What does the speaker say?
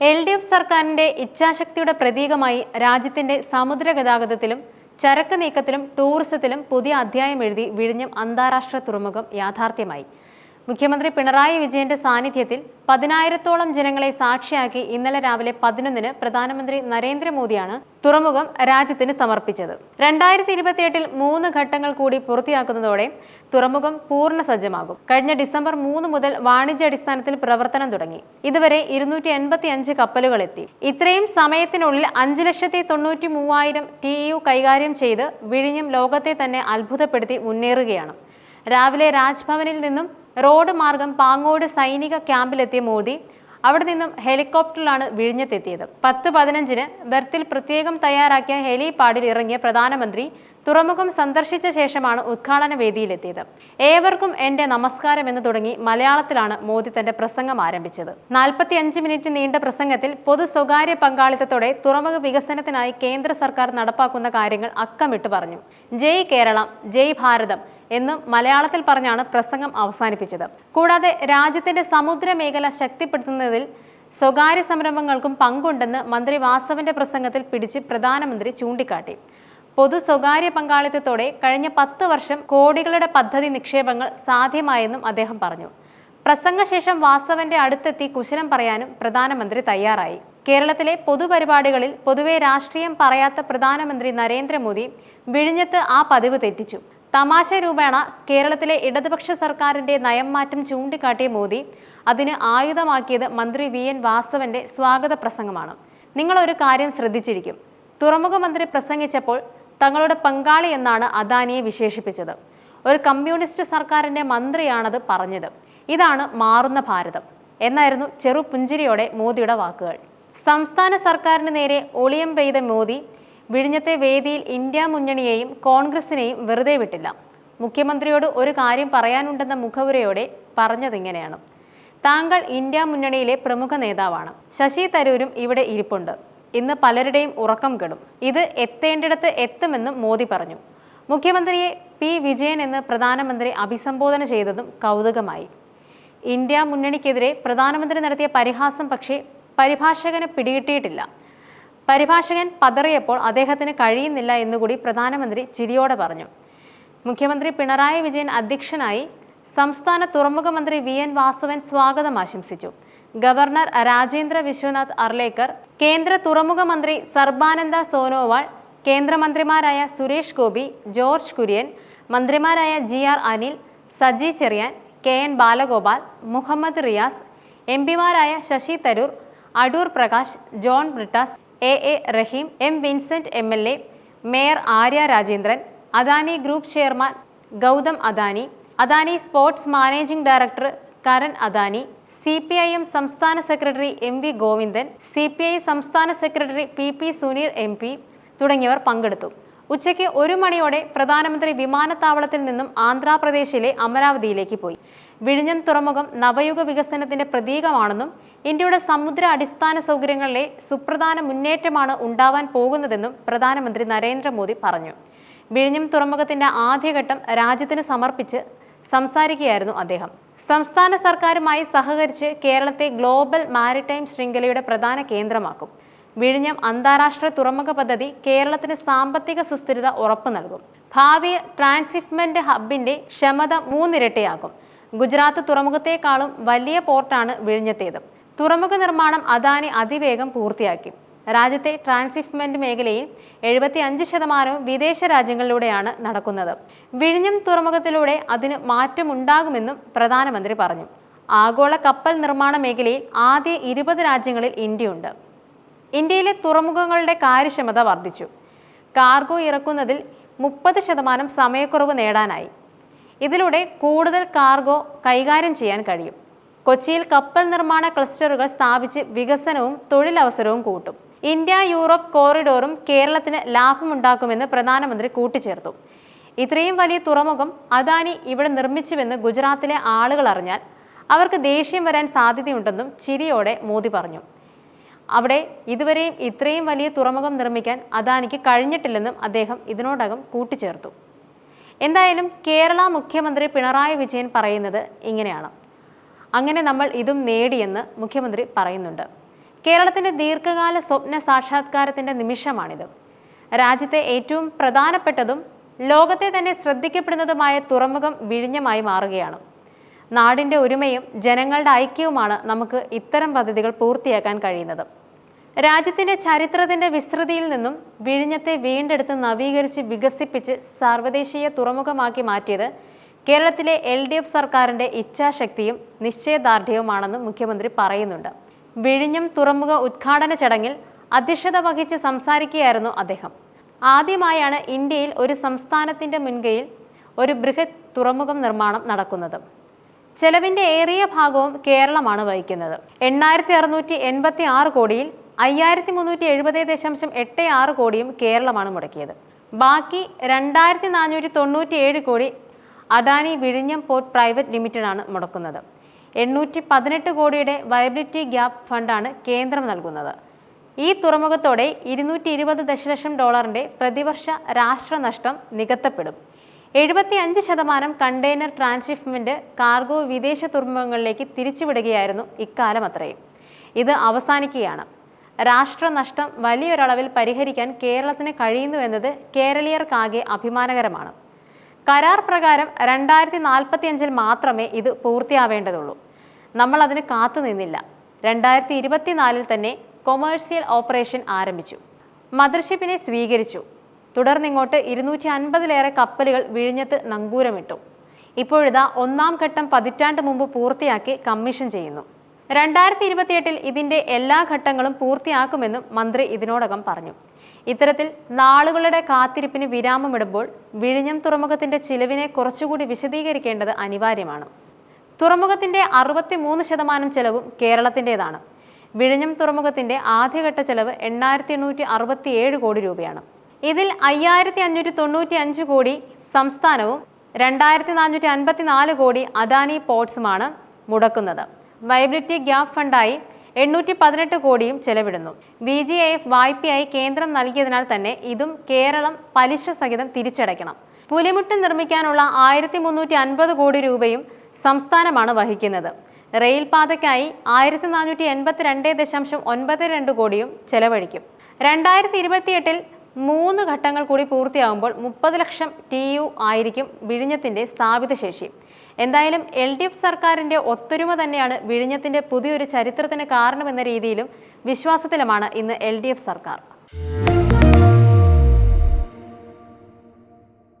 L D F സർക്കാരിന്റെ ഇച്ഛാശക്തിയുടെ പ്രതീകമായി രാജ്യത്തിന്റെ സമുദ്ര ഗതാഗതത്തിലും ചരക്ക് നീക്കത്തിലും ടൂറിസത്തിലും പുതിയ അധ്യായം എഴുതി വിഴിഞ്ഞം അന്താരാഷ്ട്ര തുറമുഖം യാഥാർത്ഥ്യമായി. മുഖ്യമന്ത്രി പിണറായി വിജയന്റെ സാന്നിധ്യത്തിൽ പതിനായിരത്തോളം ജനങ്ങളെ സാക്ഷിയാക്കി ഇന്നലെ രാവിലെ പതിനൊന്നിന് പ്രധാനമന്ത്രി നരേന്ദ്രമോദിയാണ് തുറമുഖം രാജ്യത്തിന് സമർപ്പിച്ചത്. രണ്ടായിരത്തി ഇരുപത്തിയെട്ടിൽ മൂന്ന് ഘട്ടങ്ങൾ കൂടി പൂർത്തിയാക്കുന്നതോടെ തുറമുഖം പൂർണ സജ്ജമാകും. കഴിഞ്ഞ ഡിസംബർ മൂന്ന് മുതൽ വാണിജ്യാടിസ്ഥാനത്തിൽ പ്രവർത്തനം തുടങ്ങി. ഇതുവരെ ഇരുന്നൂറ്റി എൺപത്തി അഞ്ച് കപ്പലുകൾ എത്തി. ഇത്രയും സമയത്തിനുള്ളിൽ അഞ്ച് ലക്ഷത്തി തൊണ്ണൂറ്റി മൂവായിരം ടി യു കൈകാര്യം ചെയ്ത് വിഴിഞ്ഞം ലോകത്തെ തന്നെ അത്ഭുതപ്പെടുത്തി മുന്നേറുകയാണ്. രാവിലെ രാജ്ഭവനിൽ നിന്നും റോഡ് മാർഗം പാങ്ങോട് സൈനിക ക്യാമ്പിലെത്തിയ മോദി അവിടെ നിന്നും ഹെലികോപ്റ്ററിലാണ് വിഴിഞ്ഞത്തെത്തിയത്. പത്ത് പതിനഞ്ചിന് ബെർത്തിൽ പ്രത്യേകം തയ്യാറാക്കിയ ഹെലിപാഡിൽ ഇറങ്ങിയ പ്രധാനമന്ത്രി തുറമുഖം സന്ദർശിച്ച ശേഷമാണ് ഉദ്ഘാടന വേദിയിലെത്തിയത്. ഏവർക്കും എന്റെ നമസ്കാരം എന്ന് തുടങ്ങി മലയാളത്തിലാണ് മോദി തന്റെ പ്രസംഗം ആരംഭിച്ചത്. നാൽപ്പത്തി അഞ്ച് മിനിറ്റ് നീണ്ട പ്രസംഗത്തിൽ പൊതു സ്വകാര്യ പങ്കാളിത്തത്തോടെ തുറമുഖ വികസനത്തിനായി കേന്ദ്ര സർക്കാർ നടപ്പാക്കുന്ന കാര്യങ്ങൾ അക്കമിട്ട് പറഞ്ഞു. ജയ് കേരളം ജയ് ഭാരതം എന്നും മലയാളത്തിൽ പറഞ്ഞാണ് പ്രസംഗം അവസാനിപ്പിച്ചത്. കൂടാതെ രാജ്യത്തിന്റെ സമുദ്ര മേഖല ശക്തിപ്പെടുത്തുന്നതിൽ സ്വകാര്യ സംരംഭങ്ങൾക്കും പങ്കുണ്ടെന്ന് മന്ത്രി വാസവന്റെ പ്രസംഗത്തിൽ പിടിച്ച് പ്രധാനമന്ത്രി ചൂണ്ടിക്കാട്ടി. പൊതു സ്വകാര്യ പങ്കാളിത്തത്തോടെ കഴിഞ്ഞ പത്ത് വർഷം കോടികളുടെ പദ്ധതി നിക്ഷേപങ്ങൾ സാധ്യമായെന്നും അദ്ദേഹം പറഞ്ഞു. പ്രസംഗശേഷം വാസവന്റെ അടുത്തെത്തി കുശലം പറയാനും പ്രധാനമന്ത്രി തയ്യാറായി. കേരളത്തിലെ പൊതുപരിപാടികളിൽ പൊതുവെ രാഷ്ട്രീയം പറയാത്ത പ്രധാനമന്ത്രി നരേന്ദ്രമോദി വിഴിഞ്ഞത്ത് ആ പതിവ് തെറ്റിച്ചു. തമാശ രൂപേണ കേരളത്തിലെ ഇടതുപക്ഷ സർക്കാരിന്റെ നയം മാറ്റം ചൂണ്ടിക്കാട്ടിയ മോദി അതിന് ആയുധമാക്കിയത് മന്ത്രി വി. എൻ. വാസവന്റെ സ്വാഗത പ്രസംഗമാണ്. നിങ്ങൾ ഒരു കാര്യം ശ്രദ്ധിച്ചിരിക്കും. തുറമുഖ മന്ത്രി പ്രസംഗിച്ചപ്പോൾ തങ്ങളുടെ പങ്കാളി എന്നാണ് അദാനിയെ വിശേഷിപ്പിച്ചത്. ഒരു കമ്മ്യൂണിസ്റ്റ് സർക്കാരിന്റെ മന്ത്രിയാണത് പറഞ്ഞത്. ഇതാണ് മാറുന്ന ഭാരതം. എന്നായിരുന്നു ചെറു പുഞ്ചിരിയോടെ മോദിയുടെ വാക്കുകൾ. സംസ്ഥാന സർക്കാരിന് നേരെ ഒളിയം പെയ്ത മോദി വിഴിഞ്ഞത്തെ വേദിയിൽ ഇന്ത്യ മുന്നണിയെയും കോൺഗ്രസിനെയും വെറുതെ വിട്ടില്ല. മുഖ്യമന്ത്രിയോട് ഒരു കാര്യം പറയാനുണ്ടെന്ന മുഖവുരയോടെ പറഞ്ഞതിങ്ങനെയാണ് താങ്കൾ ഇന്ത്യ മുന്നണിയിലെ പ്രമുഖ നേതാവാണ്. ശശി തരൂരും ഇവിടെ ഇരിപ്പുണ്ട്. ഇന്ന് പലരുടെയും ഉറക്കം കെടും. ഇത് എത്തേണ്ടിടത്ത് എത്തുമെന്നും മോദി പറഞ്ഞു. മുഖ്യമന്ത്രിയെ പി. വിജയൻ എന്ന് പ്രധാനമന്ത്രി അഭിസംബോധന ചെയ്തതും കൗതുകമായി. ഇന്ത്യ മുന്നണിക്കെതിരെ പ്രധാനമന്ത്രി നടത്തിയ പരിഹാസം പക്ഷേ പരിഭാഷകന് പിടികിട്ടിയിട്ടില്ല. പരിഭാഷകൻ പതറിയപ്പോൾ അദ്ദേഹത്തിന് കഴിയുന്നില്ല എന്നുകൂടി പ്രധാനമന്ത്രി ചിരിയോടെ പറഞ്ഞു. മുഖ്യമന്ത്രി പിണറായി വിജയൻ അധ്യക്ഷനായി സംസ്ഥാന തുറമുഖ മന്ത്രി വി എൻ വാസവൻ സ്വാഗതം ആശംസിച്ചു. ഗവർണർ രാജേന്ദ്ര വിശ്വനാഥ് അർലേക്കർ കേന്ദ്ര തുറമുഖ മന്ത്രി സർബാനന്ദ സോനോവാൾ കേന്ദ്രമന്ത്രിമാരായ സുരേഷ് ഗോപി ജോർജ് കുര്യൻ മന്ത്രിമാരായ G R Anil Saji Cherian K N Balagopal Muhammad Riyas M പിമാരായ Shashi Tharoor Adoor Prakash John Brittas A A Rahim M Vincent M L A mayor Arya Rajendran Adani group chairman Gautam Adani Adani sports managing director Karan Adani C P I M സംസ്ഥാന secretary M V Govindan C P I സംസ്ഥാന secretary P P Suneer M P തുടങ്ങിയവർ പങ്കെടുത്തു. ഉച്ചയ്ക്ക് ഒരു മണിയോടെ പ്രധാനമന്ത്രി വിമാനത്താവളത്തിൽ നിന്നും ആന്ധ്രാപ്രദേശിലെ അമരാവതിയിലേക്ക് പോയി. വിഴിഞ്ഞം തുറമുഖം നവയുഗ വികസനത്തിന്റെ പ്രതീകമാണെന്നും ഇന്ത്യയുടെ സമുദ്ര അടിസ്ഥാന സൗകര്യങ്ങളിലെ സുപ്രധാന മുന്നേറ്റമാണ് ഉണ്ടാവാൻ പോകുന്നതെന്നും പ്രധാനമന്ത്രി നരേന്ദ്രമോദി പറഞ്ഞു. വിഴിഞ്ഞം തുറമുഖത്തിന്റെ ആദ്യഘട്ടം രാജ്യത്തിന് സമർപ്പിച്ച് സംസാരിക്കുകയായിരുന്നു അദ്ദേഹം. സംസ്ഥാന സർക്കാരുമായി സഹകരിച്ച് കേരളത്തെ ഗ്ലോബൽ മാരിടൈം ശൃംഖലയുടെ പ്രധാന കേന്ദ്രമാക്കും. വിഴിഞ്ഞം അന്താരാഷ്ട്ര തുറമുഖ പദ്ധതി കേരളത്തിന് സാമ്പത്തിക സുസ്ഥിരത ഉറപ്പു നൽകും. ഭാവി ട്രാൻസിഫ്മെന്റ് ഹബിന്റെ ക്ഷമത മൂന്നിരട്ടിയാകും ഗുജറാത്ത് തുറമുഖത്തേക്കാളും വലിയ പോർട്ടാണ് വിഴിഞ്ഞത്തേത്. തുറമുഖ നിർമ്മാണം അദാനി അതിവേഗം പൂർത്തിയാക്കി. രാജ്യത്തെ ട്രാൻസ്ഷിപ്മെന്റ് മേഖലയിൽ എഴുപത്തി അഞ്ച് ശതമാനവും വിദേശ രാജ്യങ്ങളിലൂടെയാണ് നടക്കുന്നത്. വിഴിഞ്ഞം തുറമുഖത്തിലൂടെ അതിന് മാറ്റമുണ്ടാകുമെന്നും പ്രധാനമന്ത്രി പറഞ്ഞു. ആഗോള കപ്പൽ നിർമ്മാണ മേഖലയിൽ ആദ്യ ഇരുപത് രാജ്യങ്ങളിൽ ഇന്ത്യയുണ്ട്. ഇന്ത്യയിലെ തുറമുഖങ്ങളുടെ കാര്യക്ഷമത വർദ്ധിച്ചു. കാർഗോ ഇറക്കുന്നതിൽ മുപ്പത് ശതമാനം സമയക്കുറവ് നേടാനായി. ഇതിലൂടെ കൂടുതൽ കാർഗോ കൈകാര്യം ചെയ്യാൻ കഴിയും. കൊച്ചിയിൽ കപ്പൽ നിർമ്മാണ ക്ലസ്റ്ററുകൾ സ്ഥാപിച്ച് വികസനവും തൊഴിലവസരവും കൂട്ടും. ഇന്ത്യ യൂറോപ്പ് കോറിഡോറും കേരളത്തിന് ലാഭമുണ്ടാക്കുമെന്ന് പ്രധാനമന്ത്രി കൂട്ടിച്ചേർത്തു. ഇത്രയും വലിയ തുറമുഖം അദാനി ഇവിടെ നിർമ്മിച്ചുവെന്ന് ഗുജറാത്തിലെ ആളുകൾ അറിഞ്ഞാൽ അവർക്ക് ദേഷ്യം വരാൻ സാധ്യതയുണ്ടെന്നും ചിരിയോടെ മോദി പറഞ്ഞു. അവിടെ ഇതുവരെയും ഇത്രയും വലിയ തുറമുഖം നിർമ്മിക്കാൻ അദാനിക്ക് കഴിഞ്ഞിട്ടില്ലെന്നും അദ്ദേഹം ഇതിനോടകം കൂട്ടിച്ചേർത്തു. എന്തായാലും കേരള മുഖ്യമന്ത്രി പിണറായി വിജയൻ പറയുന്നത് ഇങ്ങനെയാണ്. അങ്ങനെ നമ്മൾ ഇതും നേടിയെന്ന് മുഖ്യമന്ത്രി പറയുന്നുണ്ട്. കേരളത്തിന്റെ ദീർഘകാല സ്വപ്ന സാക്ഷാത്കാരത്തിന്റെ നിമിഷമാണിത്. രാജ്യത്തെ ഏറ്റവും പ്രധാനപ്പെട്ടതും ലോകത്തെ തന്നെ ശ്രദ്ധിക്കപ്പെടുന്നതുമായ തുറമുഖം വിഴിഞ്ഞമായി മാറുകയാണ്. നാടിന്റെ ഒരുമയും ജനങ്ങളുടെ ഐക്യവുമാണ് നമുക്ക് ഇത്തരം പദ്ധതികൾ പൂർത്തിയാക്കാൻ കഴിയുന്നത്. രാജ്യത്തിന്റെ ചരിത്രത്തിന്റെ വിസ്തൃതിയിൽ നിന്നും വിഴിഞ്ഞത്തെ വീണ്ടെടുത്ത് നവീകരിച്ച് വികസിപ്പിച്ച് സാർവദേശീയ തുറമുഖമാക്കി മാറ്റിയത് കേരളത്തിലെ എൽ ഡി എഫ് സർക്കാരിന്റെ ഇച്ഛാശക്തിയും നിശ്ചയദാർഢ്യവുമാണെന്ന് മുഖ്യമന്ത്രി പറയുന്നുണ്ട്. വിഴിഞ്ഞം തുറമുഖ ഉദ്ഘാടന ചടങ്ങിൽ അധ്യക്ഷത വഹിച്ച് സംസാരിക്കുകയായിരുന്നു അദ്ദേഹം. ആദ്യമായാണ് ഇന്ത്യയിൽ ഒരു സംസ്ഥാനത്തിന്റെ മുൻകൈയിൽ ഒരു ബൃഹത് തുറമുഖം നിർമ്മാണം നടക്കുന്നത്. ചെലവിന്റെ ഏറിയ ഭാഗവും കേരളമാണ് വഹിക്കുന്നത്. എണ്ണായിരത്തി അറുന്നൂറ്റി എൺപത്തി ആറ് കോടിയിൽ അയ്യായിരത്തി മുന്നൂറ്റി എഴുപത് ദശാംശം എട്ട് ആറ് കോടിയും കേരളമാണ് മുടക്കിയത്. ബാക്കി രണ്ടായിരത്തി നാനൂറ്റി തൊണ്ണൂറ്റി ഏഴ് കോടി അദാനി വിഴിഞ്ഞം പോർട്ട് പ്രൈവറ്റ് ലിമിറ്റഡാണ് മുടക്കുന്നത്. എണ്ണൂറ്റി പതിനെട്ട് കോടിയുടെ വയബിലിറ്റി ഗ്യാപ്പ് ഫണ്ടാണ് കേന്ദ്രം നൽകുന്നത്. ഈ തുറമുഖത്തോടെ ഇരുന്നൂറ്റി ഇരുപത് ദശലക്ഷം ഡോളറിന്റെ പ്രതിവർഷ രാഷ്ട്രനഷ്ടം നികത്തപ്പെടും. എഴുപത്തി അഞ്ച് ശതമാനം കണ്ടെയ്നർ ട്രാൻസ്ഷിപ്മെന്റ് കാർഗോ വിദേശ തുറമുഖങ്ങളിലേക്ക് തിരിച്ചുവിടുകയായിരുന്നു ഇക്കാലം അത്രയും. ഇത് അവസാനിക്കുകയാണ്. രാഷ്ട്രനഷ്ടം വലിയൊരളവിൽ പരിഹരിക്കാൻ കേരളത്തിന് കഴിയുന്നുവെന്നത് കേരളീയർക്കാകെ അഭിമാനകരമാണ്. കരാർ പ്രകാരം രണ്ടായിരത്തി നാൽപ്പത്തി അഞ്ചിൽ മാത്രമേ ഇത് പൂർത്തിയാവേണ്ടതുള്ളൂ. നമ്മൾ അതിന് കാത്തു നിന്നില്ല. രണ്ടായിരത്തി ഇരുപത്തിനാലിൽ തന്നെ കൊമേഴ്സ്യൽ ഓപ്പറേഷൻ ആരംഭിച്ചു. മദർഷിപ്പിനെ സ്വീകരിച്ചു. തുടർന്നിങ്ങോട്ട് ഇരുന്നൂറ്റി അൻപതിലേറെ കപ്പലുകൾ വിഴിഞ്ഞത്ത് നങ്കൂരമിട്ടു. ഇപ്പോഴിതാ ഒന്നാം ഘട്ടം പതിറ്റാണ്ട് മുമ്പ് പൂർത്തിയാക്കി കമ്മീഷൻ ചെയ്യുന്നു. രണ്ടായിരത്തി ഇരുപത്തിയെട്ടിൽ ഇതിന്റെ എല്ലാ ഘട്ടങ്ങളും പൂർത്തിയാക്കുമെന്നും മന്ത്രി ഇതിനോടകം പറഞ്ഞു. ഇത്തരത്തിൽ നാളുകളുടെ കാത്തിരിപ്പിന് വിരാമമിടുമ്പോൾ വിഴിഞ്ഞം തുറമുഖത്തിന്റെ ചിലവിനെ കുറച്ചുകൂടി വിശദീകരിക്കേണ്ടത് അനിവാര്യമാണ്. തുറമുഖത്തിന്റെ അറുപത്തി മൂന്ന് ശതമാനം ചെലവും കേരളത്തിന്റെതാണ് വിഴിഞ്ഞം തുറമുഖത്തിന്റെ ആദ്യഘട്ട ചെലവ് എണ്ണായിരത്തി എണ്ണൂറ്റി അറുപത്തി ഏഴ് കോടി രൂപയാണ്. ഇതിൽ അയ്യായിരത്തി അഞ്ഞൂറ്റി തൊണ്ണൂറ്റി അഞ്ച് കോടി സംസ്ഥാനവും രണ്ടായിരത്തി നാനൂറ്റി അൻപത്തി നാല് കോടി അദാനി പോർട്സുമാണ് മുടക്കുന്നത്. വൈബിലിറ്റി ഗ്യാപ് ഫണ്ടായി എണ്ണൂറ്റി പതിനെട്ട് കോടിയും ചെലവിടുന്നു. വി ജി ഐ എഫ് വായ്പയായി കേന്ദ്രം നൽകിയതിനാൽ തന്നെ ഇതും കേരളം പലിശ സഹിതം തിരിച്ചടയ്ക്കണം. പുലിമുട്ട് നിർമ്മിക്കാനുള്ള ആയിരത്തി മുന്നൂറ്റി അൻപത് കോടി രൂപയും സംസ്ഥാനമാണ് വഹിക്കുന്നത്. റെയിൽപാതയ്ക്കായി ആയിരത്തി നാനൂറ്റി എൺപത്തി രണ്ട് ദശാംശം ഒൻപത് രണ്ട് കോടിയും ചെലവഴിക്കും. രണ്ടായിരത്തി ഇരുപത്തിയെട്ടിൽ മൂന്ന് ഘട്ടങ്ങൾ കൂടി പൂർത്തിയാകുമ്പോൾ മുപ്പത് ലക്ഷം ടി യു ആയിരിക്കും വിഴിഞ്ഞത്തിന്റെ സ്ഥാപിത ശേഷി. എന്തായാലും എൽ ഡി എഫ് സർക്കാരിന്റെ ഒത്തൊരുമ തന്നെയാണ് വിഴിഞ്ഞത്തിന്റെ പുതിയൊരു ചരിത്രത്തിന് കാരണമെന്ന രീതിയിലും വിശ്വാസത്തിലുമാണ് ഇന്ന് എൽ ഡി എഫ് സർക്കാർ.